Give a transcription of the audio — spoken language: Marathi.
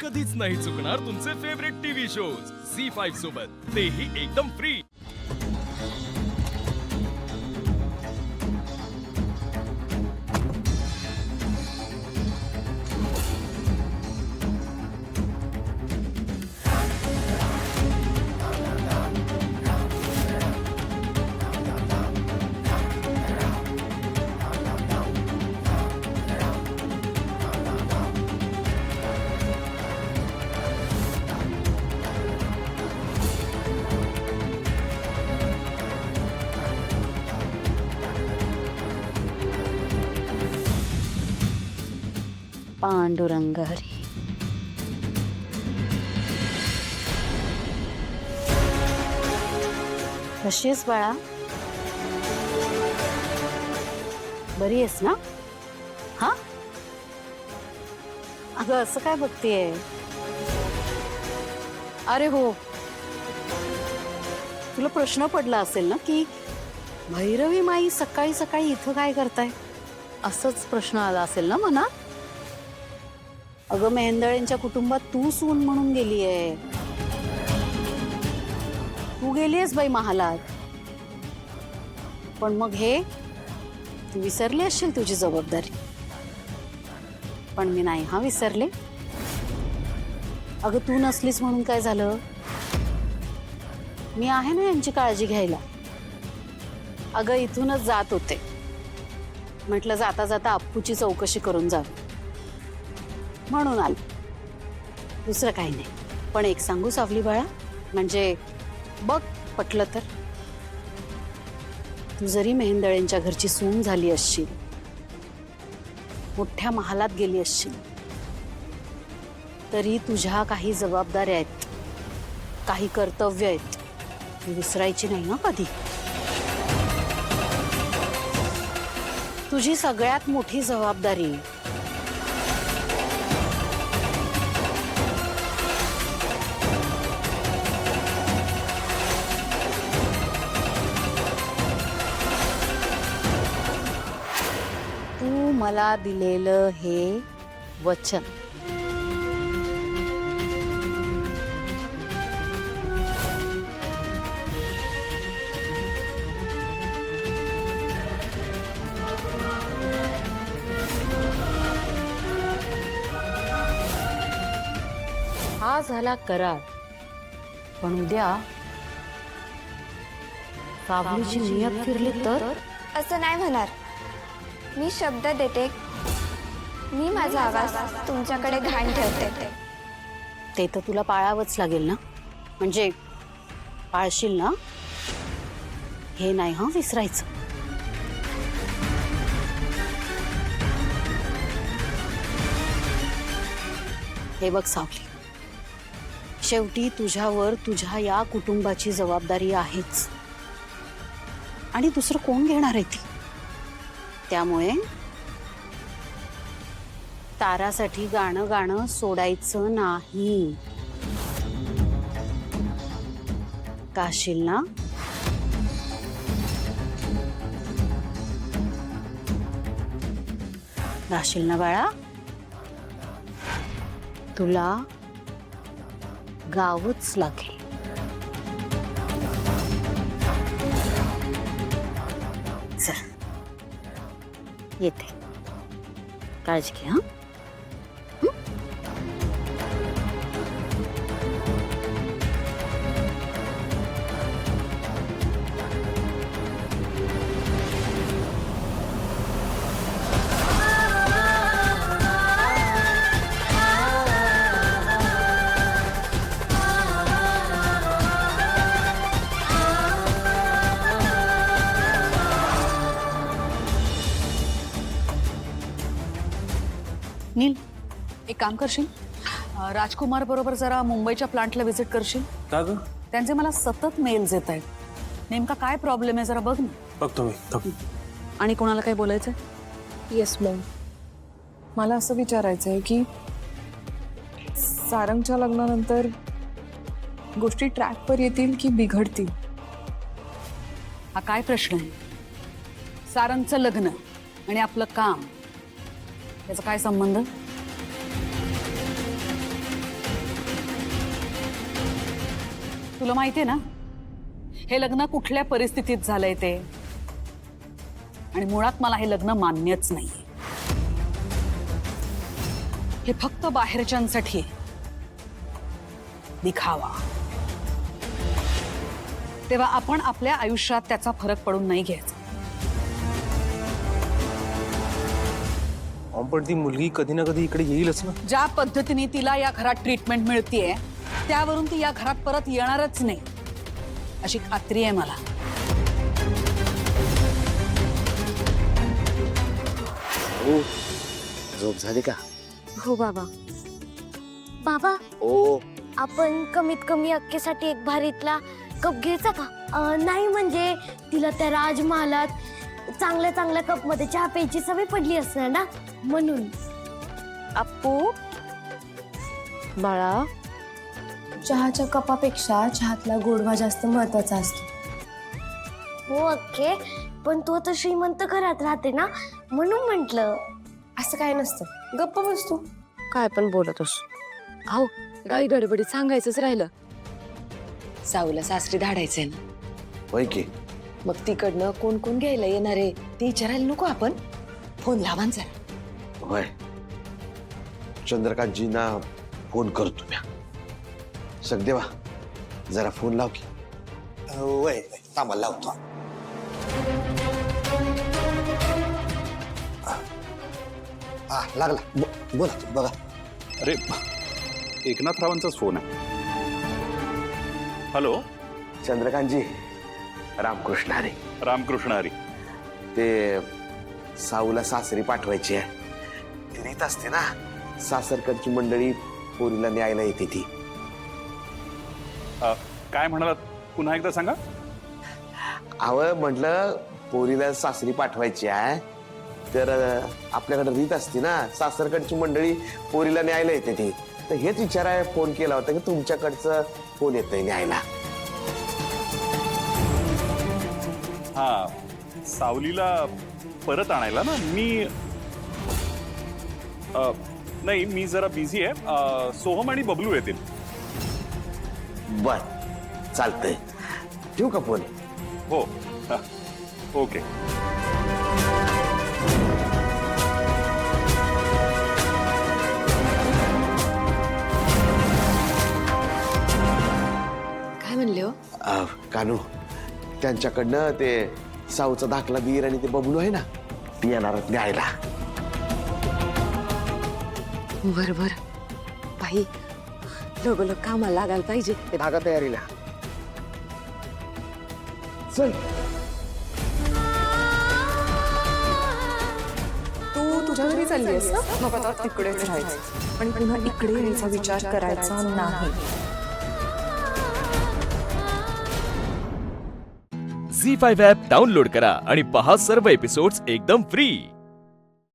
कधीच नाही चुकणार तुमचे favourite TV shows Zee five सोबत. तेही एकदम फ्री पांडुरंग हरी। कशी आहेस बाळा। बरी आहेस ना? हा? अगं असं काय बघतीये? अरे हो. तुला प्रश्न पडला असेल ना की भैरवी माई सकाळी सकाळी इथं काय करताय? असंच प्रश्न आला असेल ना मनात? अगं मेहेंदळेंच्या कुटुंबात तू सून म्हणून गेली आहे तू गेलीयस बाई महालात. पण मग हे तू विसरली असशील तुझी जबाबदारी. पण मी नाही हा विसरले. अगं तू नसलीस म्हणून काय झालं? मी आहे ना यांची काळजी घ्यायला. अगं इथूनच जात होते. म्हटलं जाता जाता अप्पूची चौकशी करून जावी. म्हणून आली. दुसरं काही नाही. पण एक सांगू सावली बाळा म्हणजे बघ पटलं तर. तू जरी मेहेंदळेंच्या घरची सून झाली असशील मोठ्या महालात गेली असशील तरी तुझ्या काही जबाबदाऱ्या आहेत काही कर्तव्य आहेत ती विसरायची नाही ना कधी. तुझी सगळ्यात मोठी जबाबदारी तू मला दिलेलं हे वचन. हा झाला करार. पण उद्या सावलीची नियत फिरली तर? असं नाही होणार. मी शब्द देते. मी माझा आवाज तुमच्याकडे घाण ठेवते. ते तर तुला पाळावंच लागेल ना? म्हणजे पाळशील ना? हे नाही हा? विसरायचं. हे बघ सावली. शेवटी तुझ्यावर तुझ्या या कुटुंबाची जबाबदारी आहेच. आणि दुसरं कोण घेणार आहे ती? त्यामुळे तारासाठी गाणं गाणं सोडायचं नाही. काशील ना गाशील ना बाळा? तुला गावच लागेल. येते. काळजी घे हां. एक काम करशील? राजकुमार बरोबर जरा मुंबईच्या प्लांटला व्हिजिट करशील? का ग? त्यांचे मला सतत मेल्स येत आहेत. नेमका काय प्रॉब्लेम आहे जरा बघ ना. बघतो मी थांब. आणि कोणाला काय बोलायचं येस मॅम मला असं विचारायचं आहे की सारंगच्या लग्नानंतर गोष्टी ट्रॅकवर येतील की बिघडतील? हा काय प्रश्न आहे? सारंगचं लग्न आणि आपलं काम याचा काय संबंध? तुला माहितीये ना? हे लग्न कुठल्या परिस्थितीत झालंय ते? आणि मुळात मला हे लग्न मान्यच नाही हे फक्त बाहेरच्यांसाठी. दिखावा तेव्हा आपण आपल्या आयुष्यात त्याचा फरक पडून नाही घ्यायचा. पण ती मुलगी कधी ना कधी इकडे येईलच ना. ज्या पद्धतीने तिला या घरात ट्रीटमेंट मिळतीये त्यावरून ती या घरात परत येणारच नाही. अशी खात्री आहे मला. हो झोप झाली का? हो बाबा. बाबा ओ आपण कमीत कमी अक्केसाठी एक भारीतला कप घ्यायचा का? अं, नाही म्हणजे तिला त्या राजमहालात चांगल्या चांगल्या कपमध्ये चहा प्यायची सवय पडली असणार ना? म्हणून. अप्पू? बाळा? चहाच्या कपापेक्षा चहातला गोडवा जास्त महत्त्वाचा असतो. हो अक्के पण तू आता श्रीमंत घरात राहते ना म्हणून म्हंटल. असं काय नसतं. गप्प बसतो काय पण बोलतोस अहो गाई गडबडीत सांगायचंच राहिलं. साऊला सासरी धाडायचंय ना. होय की. मग तिकडनं कोण कोण घ्यायला येणार आहे ते विचारायला नको आपण. फोन लावा ना जरा. होय. चंद्रकांतजींना फोन करतो म्या. सगदेवा जरा फोन लाव की. वय थांबा लावतो. हा लागला. ब- बोला तुम्ही, बघा. अरे एकनाथरावांचाच फोन आहे. हॅलो? चंद्रकांतजी. रामकृष्ण हरे. रामकृष्ण हरी. ते साऊला सासरी पाठवायची आहे. ती रीत असते ना सासरकडची मंडळी पोरीला न्यायला येते ती. काय म्हणालात? पुन्हा एकदा सांगा. अव म्हटलं पोरीला सासरी पाठवायची आहे. तर अं, आपल्याकडे रीत असते ना सासरकडची मंडळी पोरीला न्यायला येते ती. तर हेच विचाराय फोन केला होता की तुमच्याकडचं फोन येतंय न्यायला. हा सावलीला परत आणायला ना? मी अ, नाही मी जरा बिझी आहे. अ, सोहम आणि बबलू येतील. बर. चालतंय. ठेवू का फोन? हो. हा, ओके. काय म्हणले हो? अं, कानू त्यांच्याकडनं ते साऊचा दाखला दीर आणि ते बबलू आहे ना ती येणार आहेत न्यायला. बर बर. बाई लग कामाला लागायला पाहिजे. ते धागा तयारीला. चल. तू तुझ्या घरी चालली आहेस ना मग आता तिकडेच राहायचं. पण पुन्हा इकडे यायचा विचार करायचा नाही. झी फाईव्ह ॲप डाउनलोड करा आणि पहा सर्व एपिसोड्स एकदम फ्री.